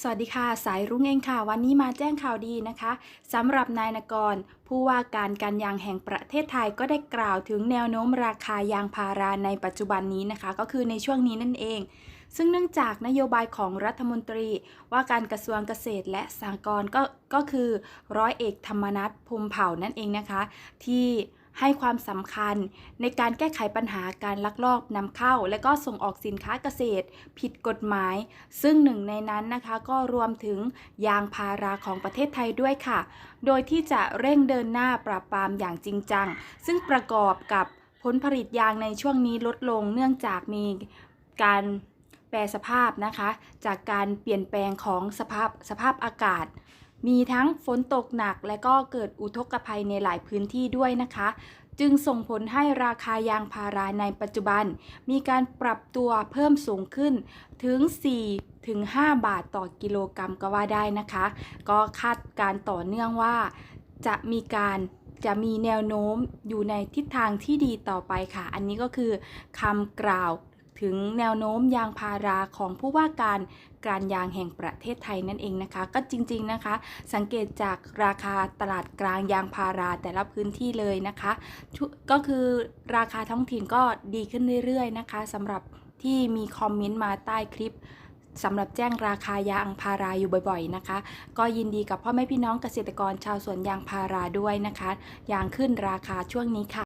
สวัสดีค่ะ สายรุ้งเองค่ะ วันนี้มาแจ้งข่าวดีนะคะสำหรับนายนกร ผู้ว่าการการยางแห่งประเทศไทยก็ได้กล่าวถึงแนวโน้มราคายางพาราในปัจจุบันนี้นะคะ ก็คือในช่วงนี้นั่นเอง ซึ่งเนื่องจากนโยบายของรัฐมนตรี ว่าการกระทรวงเกษตรและสหกรณ์ก็ก็คือร้อยเอกธรรมนัฐพมเผ่านั่นเองนะคะ ที่ ให้ความสำคัญในการแก้ไขปัญหาการลักลอบนำเข้า และก็ส่งออกสินค้าเกษตร ผิดกฎหมาย ซึ่งหนึ่งในนั้นนะคะก็รวมถึงยางพาราของประเทศไทยด้วยค่ะ โดยที่จะเร่งเดินหน้าปราบปรามอย่างจริงจัง ซึ่งประกอบกับผลผลิตยางในช่วงนี้ลดลงเนื่องจากมีการแปรสภาพนะคะ จากการเปลี่ยนแปลงของสภาพสภาพอากาศ มีทั้งฝนตกหนักและก็เกิดอุทกภัยในหลายพื้นที่ด้วยนะคะ จึงส่งผลให้ราคายางพาราในปัจจุบัน มีการปรับตัวเพิ่มสูงขึ้นถึง 4 ถึง 5 บาทต่อกิโลกรรัมก็ว่าได้นะคะ ก็คาดการต่อเนื่องว่า จะมีการจะมีแนวโน้มอยู่ในทิศทางที่ดีต่อไปค่ะ อันนี้ก็คือคำกล่าว ถึงแนวโน้มยางพาราของผู้ว่าการการยางแห่งประเทศไทยนั่นเองนะคะ ก็จริงๆนะคะ สังเกตจากราคาตลาดกลางยางพาราแต่ละพื้นที่เลยนะคะ ก็คือราคาท้องถิ่นก็ดีขึ้นเรื่อยๆนะคะสำหรับที่มีคอมเมนต์มาใต้คลิปสำหรับแจ้งราคายางพาราอยู่บ่อยๆนะคะ ก็ยินดีกับพ่อแม่พี่น้องเกษตรกรชาวสวนยางพาราด้วยนะคะ ยางขึ้นราคาช่วงนี้ค่ะ